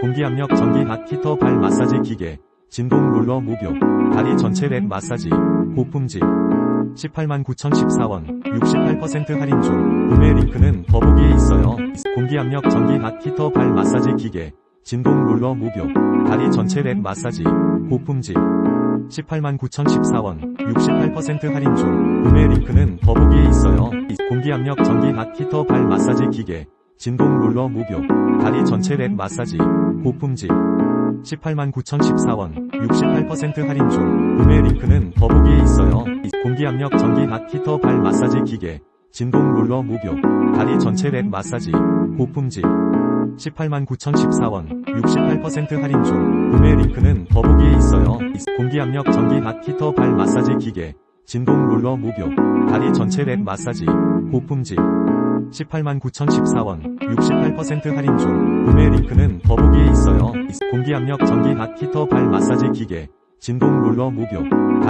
공기압력 전기 핫 히터 발 마사지 기계, 진동 롤러 무료, 다리 전체 랩 마사지, 고품질. 189,014원, 68% 할인 중, 구매 링크는 더보기에 있어요. 공기압력 전기 핫 히터 발 마사지 기계, 진동 롤러 무료, 다리 전체 랩 마사지, 고품질. 189,014원, 68% 할인 중, 구매 링크는 더보기에 있어요. 공기압력 전기 핫 히터 발 마사지 기계, 진동 롤러 무료, 다리 전체 랩 마사지, 고품질. 189,014원, 68% 할인 중, 구매 링크는 더보기에 있어요. 공기압력 전기 핫 히터 발 마사지 기계, 진동 롤러 무료, 다리 전체 랩 마사지, 고품질. 189,014원, 68% 할인 중, 구매 링크는 더보기에 있어요. 공기압력 전기 핫 히터 발 마사지 기계, 진동 롤러 무료, 다리 전체 랩 마사지, 고품질. 189,014원, 68% 할인 중, 구매 링크는 더보기에 있어요. 공기압력 전기 핫 히터 발 마사지 기계, 진동 롤러 무료,